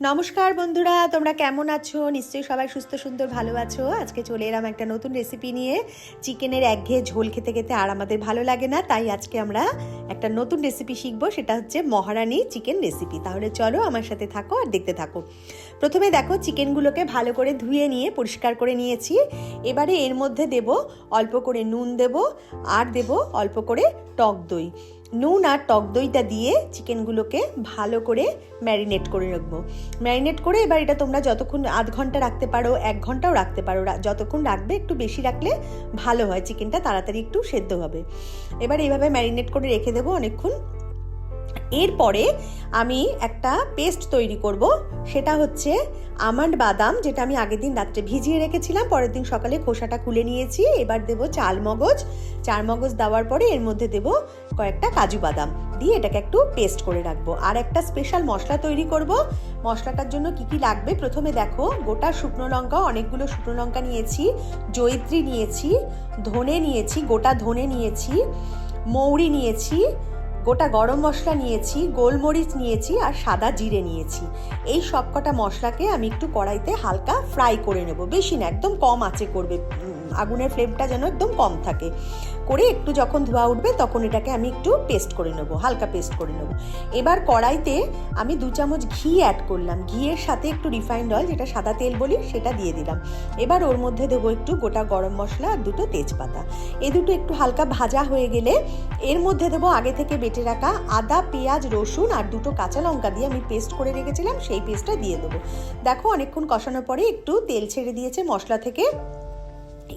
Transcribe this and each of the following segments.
নমস্কার বন্ধুরা, তোমরা কেমন আছো? নিশ্চয়ই সবাই সুস্থ, সুন্দর, ভালো আছো। আজকে চলে এলাম একটা নতুন রেসিপি নিয়ে। চিকেনের একঘেয়ে ঝোল খেতে খেতে আর আমাদের ভালো লাগে না, তাই আজকে আমরা একটা নতুন রেসিপি শিখব। সেটা হচ্ছে মহারানি চিকেন রেসিপি তাহলে চলো আমার সাথে থাকো আর দেখতে থাকো। প্রথমে দেখো চিকেনগুলোকে ভালো করে ধুয়ে নিয়ে, পরিষ্কার করে নিয়েছি। এবারে এর মধ্যে দেব অল্প করে নুন দেব, আর দেব অল্প করে টক দই। নুন আর টক দইটা দিয়ে চিকেনগুলোকে ভালো করে ম্যারিনেট করে রাখব। ম্যারিনেট করে এবার এটা তোমরা যতক্ষণ আধ ঘণ্টা রাখতে পারো, এক ঘন্টাও রাখতে পারো। যতক্ষণ রাখবে একটু বেশি রাখলে ভালো হয়, চিকেনটা তাড়াতাড়ি একটু সেদ্ধ হবে। এবার এইভাবে ম্যারিনেট করে রেখে দেবো অনেকক্ষণ। এরপরে আমি একটা পেস্ট তৈরি করব, সেটা হচ্ছে আমন্ড বাদাম, যেটা আমি আগের দিন রাত্রে ভিজিয়ে রেখেছিলাম, পরের দিন সকালে খোসাটা খুলে নিয়েছি, এবার দেব চাল মগজ। চার মগজ দেওয়ার পরে এর মধ্যে দেব কয়েকটা কাজু বাদাম, দিয়ে এটাকে একটু পেস্ট করে রাখব। আর একটা স্পেশাল মশলা তৈরি করব, মশলাটার জন্য কি কি লাগবে? প্রথমে দেখো, গোটা শুকনো লঙ্কা, অনেকগুলো শুকনো লঙ্কা নিয়েছি, জয়িত্রী নিয়েছি, ধনে নিয়েছি, গোটা ধনে নিয়েছি, মৌরি নিয়েছি গোটা গরম মশলা নিয়েছি, গোলমরিচ নিয়েছি আর সাদা জিরে নিয়েছি। এই সবকটা মশলাকে আমি একটু কড়াইতে হালকা ফ্রাই করে নেব। বেশি না, একদম কম আঁচে করবে আগুনের ফ্লেমটা যেন একদম কম থাকে। করে একটু যখন ধোয়া উঠবে তখন এটাকে আমি একটু পেস্ট করে নেব, হালকা পেস্ট করে নেব। এবার কড়াইতে আমি দু চামচ ঘি অ্যাড করলাম। ঘিয়ের সাথে একটু রিফাইন্ড অয়েল যেটা সাদা তেল বলি, সেটা দিয়ে দিলাম। এবার ওর মধ্যে দেবো একটু গোটা গরম মশলা আর দুটো তেজপাতা। এ দুটো একটু হালকা ভাজা হয়ে গেলে এর মধ্যে দেবো আগে থেকে বেটে রাখা আদা, পেঁয়াজ, রসুন আর দুটো কাঁচা লঙ্কা দিয়ে আমি পেস্ট করে রেখেছিলাম, সেই পেস্টটা দিয়ে দেবো। দেখো অনেকক্ষণ কষানোর পরে একটু তেল ছেড়ে দিয়েছে মশলা থেকে।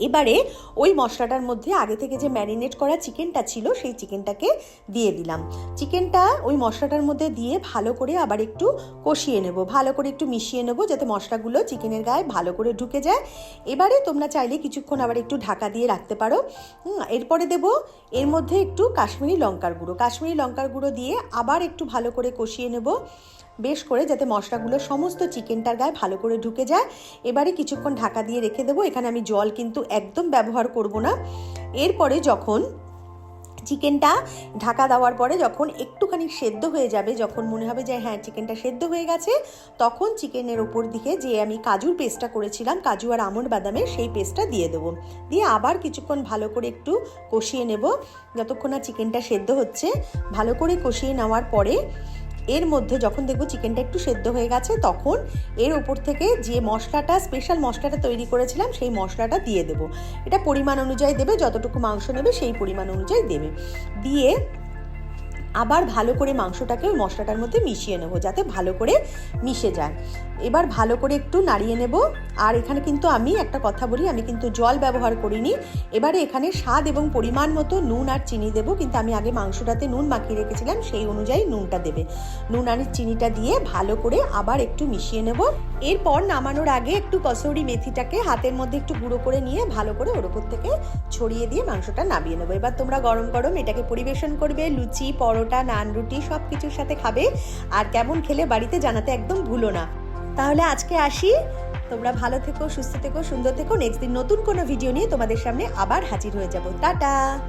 এবারে ওই মশলাটার মধ্যে আগে থেকে যে ম্যারিনেট করা চিকেনটা ছিল, সেই চিকেনটাকে দিয়ে দিলাম। চিকেনটা ওই মশলাটার মধ্যে দিয়ে ভালো করে আবার একটু কষিয়ে নেব, ভালো করে একটু মিশিয়ে নেব যাতে মশলাগুলো চিকেনের গায়ে ভালো করে ঢুকে যায়। এবারে তোমরা চাইলে কিছুক্ষণ আবার একটু ঢাকা দিয়ে রাখতে পারো। এরপরে দেব এর মধ্যে একটু কাশ্মীরি লঙ্কার গুঁড়ো। কাশ্মীরি লঙ্কার গুঁড়ো দিয়ে আবার একটু ভালো করে কষিয়ে নেব। বেশ করে যাতে মশলাগুলো সমস্ত চিকেনটার গায়ে ভালো করে ঢুকে যায়। এবারে কিছুক্ষণ ঢাকা দিয়ে রেখে দেবো। এখানে আমি জল কিন্তু একদম ব্যবহার করব না। এরপরে যখন চিকেনটা ঢাকা দেওয়ার পরে যখন একটুখানি সেদ্ধ হয়ে যাবে, যখন মনে হবে যে হ্যাঁ চিকেনটা সেদ্ধ হয়ে গেছে, তখন চিকেনের ওপর দিকে যে আমি কাজুর পেস্টটা করেছিলাম, কাজু আর আমন্ড বাদামের সেই পেস্টটা দিয়ে দেবো। দিয়ে আবার কিছুক্ষণ ভালো করে একটু কষিয়ে নেব। যতক্ষণ না চিকেনটা সেদ্ধ হচ্ছে, ভালো করে কষিয়ে নেওয়ার পরে এর মধ্যে যখন দেখব চিকেনটা একটু সেদ্ধ হয়ে গেছে, তখন এর ওপর থেকে যে মশলাটা স্পেশাল মশলাটা তৈরি করেছিলাম, সেই মশলাটা দিয়ে দেবো। এটা পরিমাণ অনুযায়ী দেবে, যতটুকু মাংস নেবে, সেই পরিমাণ অনুযায়ী দেবে। দিয়ে আবার ভালো করে মাংসটাকে ওই মশলাটার মধ্যে মিশিয়ে নেব, যাতে ভালো করে মিশে যায়। এবার ভালো করে একটু নাড়িয়ে নেব। আর এখানে কিন্তু আমি একটা কথা বলি, আমি কিন্তু জল ব্যবহার করিনি। এবারে এখানে স্বাদ এবং পরিমাণ মতো নুন আর চিনি দেবো, কিন্তু আমি আগে মাংসটাতে নুন মাখিয়ে রেখেছিলাম, সেই অনুযায়ী নুনটা দেবে। নুন আর চিনিটা দিয়ে ভালো করে আবার একটু মিশিয়ে নেব। এরপর নামানোর আগে একটু কসৌরি মেথিটাকে হাতের মধ্যে একটু গুঁড়ো করে নিয়ে ভালো করে ওর উপর থেকে ছড়িয়ে দিয়ে মাংসটা নামিয়ে নেব। এবার তোমরা গরম গরম এটাকে পরিবেশন করবে, লুচি পরোটা, নান রুটি সব কিছুর সাথে খাবে। আর কেমন খেলে বাড়িতে জানাতে একদম ভুলো না। তাহলে আজকে আসি। তোমরা ভালো থেকো, সুস্থ থেকো, সুন্দর থেকো। নেক্সট দিন নতুন কোনো ভিডিও নিয়ে তোমাদের সামনে আবার হাজির হয়ে যাব। টাটা!